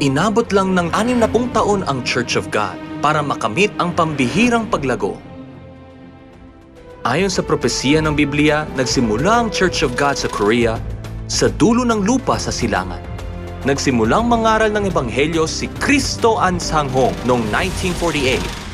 Inabot lang ng 60 taon ang Church of God para makamit ang pambihirang paglago. Ayon sa propesiya ng Biblia, nagsimula ang Church of God sa Korea sa dulo ng lupa sa silangan. Nagsimulang mangaral ng Ebanghelyo si Kristo Ansanghong noong 1948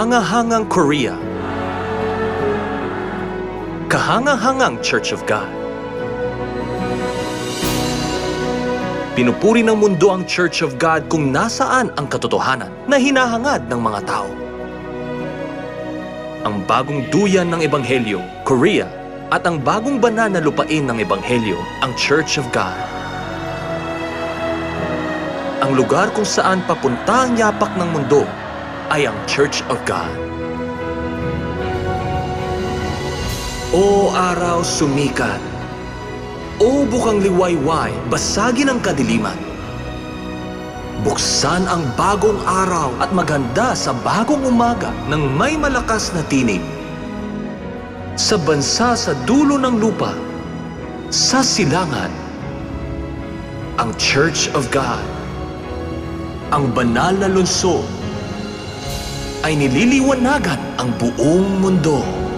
Kahangahangang Korea Kahangahangang Church of God Pinupuri ng mundo ang Church of God kung nasaan ang katotohanan na hinahangad ng mga tao. Ang bagong duyan ng Ebanghelyo, Korea, at ang bagong banal na lupain ng Ebanghelyo, ang Church of God. Ang lugar kung saan papunta ang yapak ng mundo ay ang Church of God. O araw sumikat, o bukang liwayway, basagin ang kadiliman. Buksan ang bagong araw at maganda sa bagong umaga ng may malakas na tinig. Sa bansa sa dulo ng lupa, sa silangan, ang Church of God, ang banal na lungsod, ay nililiwanagan ang buong mundo.